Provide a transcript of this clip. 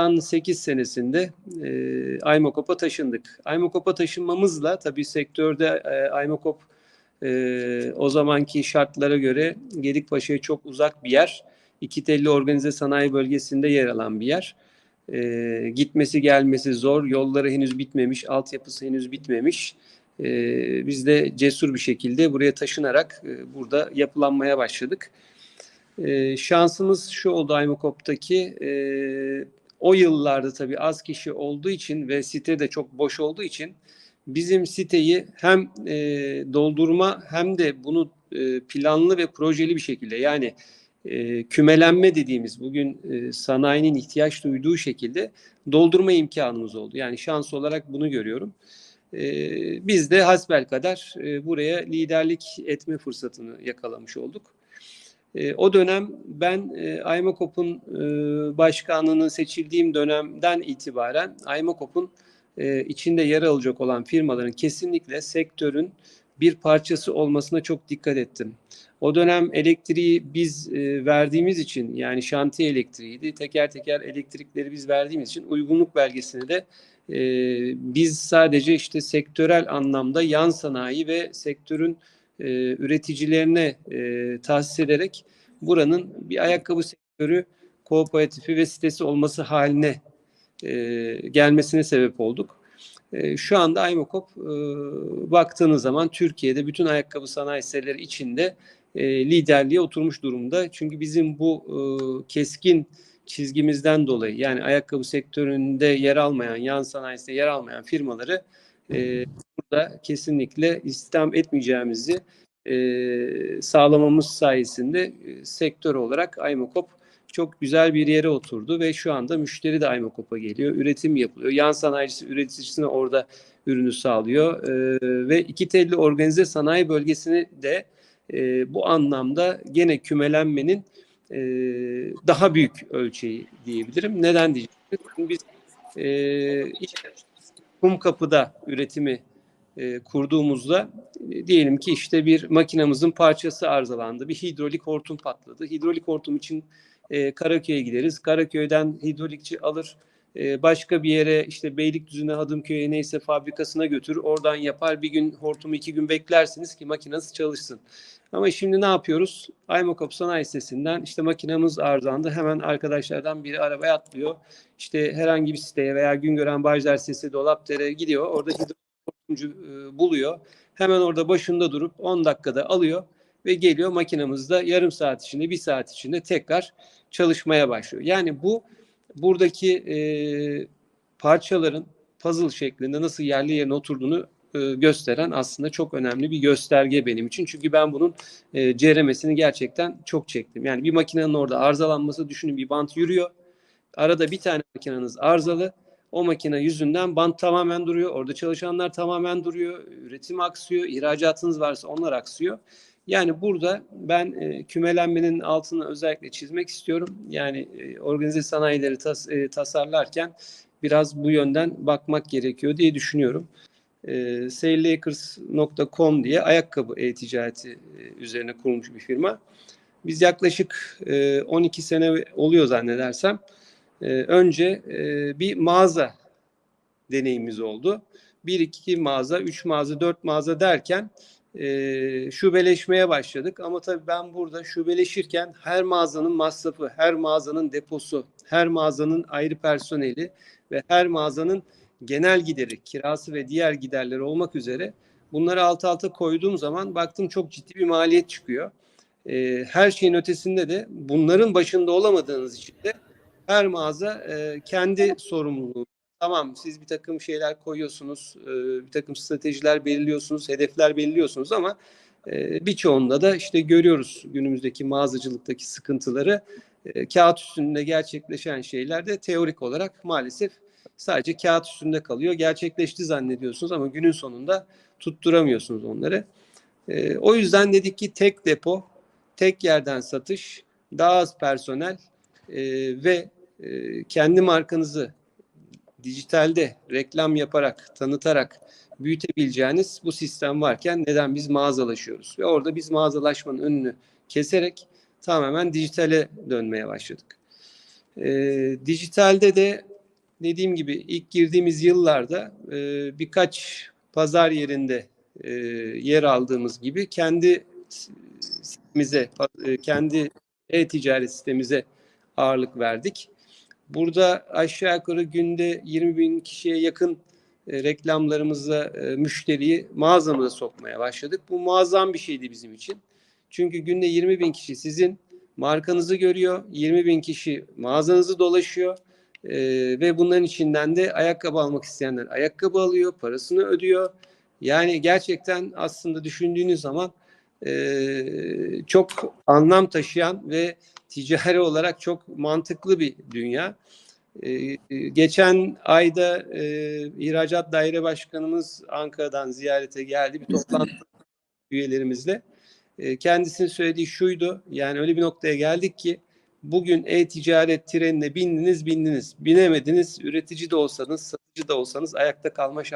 2008 senesinde e, Aymokop'a taşındık. Aymokop'a taşınmamızla tabii sektörde e, Aymokop e, o zamanki şartlara göre Gedikpaşa'ya çok uzak bir yer. İki telli organize sanayi bölgesinde yer alan bir yer. E, gitmesi gelmesi zor, yolları henüz bitmemiş, altyapısı henüz bitmemiş. E, biz de cesur bir şekilde buraya taşınarak e, burada yapılanmaya başladık. E, şansımız şu oldu Aymokop'taki e, o yıllarda tabii az kişi olduğu için ve site de çok boş olduğu için bizim siteyi hem e, doldurma hem de bunu e, planlı ve projeli bir şekilde yani e, kümelenme dediğimiz bugün e, sanayinin ihtiyaç duyduğu şekilde doldurma imkanımız oldu. Yani şans olarak bunu görüyorum. E, biz de hasbelkader e, buraya liderlik etme fırsatını yakalamış olduk. E, o dönem ben e, Aymakop'un e, başkanlığının seçildiğim dönemden itibaren Aymakop'un e, içinde yer alacak olan firmaların kesinlikle sektörün bir parçası olmasına çok dikkat ettim. O dönem elektriği biz e, verdiğimiz için yani şantiye elektriğiydi. Teker teker elektrikleri biz verdiğimiz için uygunluk belgesini de e, biz sadece işte sektörel anlamda yan sanayi ve sektörün e, üreticilerine e, tahsis ederek buranın bir ayakkabı sektörü kooperatifi ve sitesi olması haline e, gelmesine sebep olduk. E, şu anda Aymokop e, baktığınız zaman Türkiye'de bütün ayakkabı sanayi siteleri içinde e, liderliğe oturmuş durumda. Çünkü bizim bu e, keskin çizgimizden dolayı yani ayakkabı sektöründe yer almayan, yan sanayisinde yer almayan firmaları e, burada kesinlikle istihdam etmeyeceğimizi e, sağlamamız sayesinde e, sektör olarak Aymokop çok güzel bir yere oturdu ve şu anda müşteri de Aymokop'a geliyor. Üretim yapılıyor. Yan sanayicisi üreticisine orada ürünü sağlıyor. E, ve iki telli organize sanayi bölgesini de e, bu anlamda gene kümelenmenin e, daha büyük ölçeği diyebilirim. Neden? Çünkü biz e, kum kapıda üretimi e, kurduğumuzda e, diyelim ki işte bir makinamızın parçası arızalandı. Bir hidrolik hortum patladı. Hidrolik hortum için e, Karaköy'e gideriz. Karaköy'den hidrolikçi alır. E, başka bir yere işte Beylikdüzü'ne, Hadımköy'e neyse fabrikasına götürür. Oradan yapar. Bir gün hortumu iki gün beklersiniz ki makinası çalışsın. Ama şimdi ne yapıyoruz? Aymokop Sanayi Sitesi'nden işte makinamız arızalandı. Hemen arkadaşlardan biri arabaya atlıyor. İşte herhangi bir siteye veya Güngören Bajlar Sitesi, Dolapdere gidiyor. Orada hortumcu e, buluyor. Hemen orada başında durup 10 dakikada alıyor ve geliyor makinamızda yarım saat içinde, bir saat içinde tekrar çalışmaya başlıyor. Yani bu buradaki e, parçaların puzzle şeklinde nasıl yerli yerine oturduğunu e, gösteren aslında çok önemli bir gösterge benim için. Çünkü ben bunun e, ceremesini gerçekten çok çektim. Yani bir makinenin orada arızalanması düşünün bir bant yürüyor. Arada bir tane makineniz arızalı. O makine yüzünden bant tamamen duruyor. Orada çalışanlar tamamen duruyor. Üretim aksıyor. İhracatınız varsa onlar aksıyor. Yani burada ben e, kümelenmenin altını özellikle çizmek istiyorum. Yani e, organize sanayileri tas, e, tasarlarken biraz bu yönden bakmak gerekiyor diye düşünüyorum. E, Saleakers.com diye ayakkabı e-ticareti e, üzerine kurulmuş bir firma. Biz yaklaşık e, 12 sene oluyor zannedersem. E, önce e, bir mağaza deneyimimiz oldu. Bir, iki mağaza, üç mağaza, dört mağaza derken e, şubeleşmeye başladık. Ama tabii ben burada şubeleşirken her mağazanın masrafı, her mağazanın deposu, her mağazanın ayrı personeli ve her mağazanın genel gideri, kirası ve diğer giderleri olmak üzere bunları alt alta koyduğum zaman baktım çok ciddi bir maliyet çıkıyor. E, her şeyin ötesinde de bunların başında olamadığınız için de her mağaza e, kendi sorumluluğu Tamam siz bir takım şeyler koyuyorsunuz, e, bir takım stratejiler belirliyorsunuz, hedefler belirliyorsunuz ama e, birçoğunda da işte görüyoruz günümüzdeki mağazacılıktaki sıkıntıları. E, kağıt üstünde gerçekleşen şeyler de teorik olarak maalesef sadece kağıt üstünde kalıyor. Gerçekleşti zannediyorsunuz ama günün sonunda tutturamıyorsunuz onları. O yüzden dedik ki tek depo, tek yerden satış, daha az personel ve kendi markanızı dijitalde reklam yaparak, tanıtarak büyütebileceğiniz bu sistem varken neden biz mağazalaşıyoruz? Ve orada biz mağazalaşmanın önünü keserek tamamen dijitale dönmeye başladık. E, dijitalde de dediğim gibi ilk girdiğimiz yıllarda e, birkaç pazar yerinde e, yer aldığımız gibi kendi sitemize, e, kendi e-ticaret sitemize ağırlık verdik. Burada aşağı yukarı günde 20 bin kişiye yakın e, reklamlarımızla e, müşteriyi mağazamıza sokmaya başladık. Bu muazzam bir şeydi bizim için. Çünkü günde 20 bin kişi sizin markanızı görüyor, 20 bin kişi mağazanızı dolaşıyor e, ve bunların içinden de ayakkabı almak isteyenler ayakkabı alıyor, parasını ödüyor. Yani gerçekten aslında düşündüğünüz zaman çok anlam taşıyan ve ticari olarak çok mantıklı bir dünya. Ee, geçen ayda e, İhracat Daire Başkanımız Ankara'dan ziyarete geldi. Bir toplantı üyelerimizle. E, kendisinin söylediği şuydu. Yani öyle bir noktaya geldik ki bugün e-ticaret trenine bindiniz bindiniz. Binemediniz. Üretici de olsanız, satıcı da olsanız ayakta kalma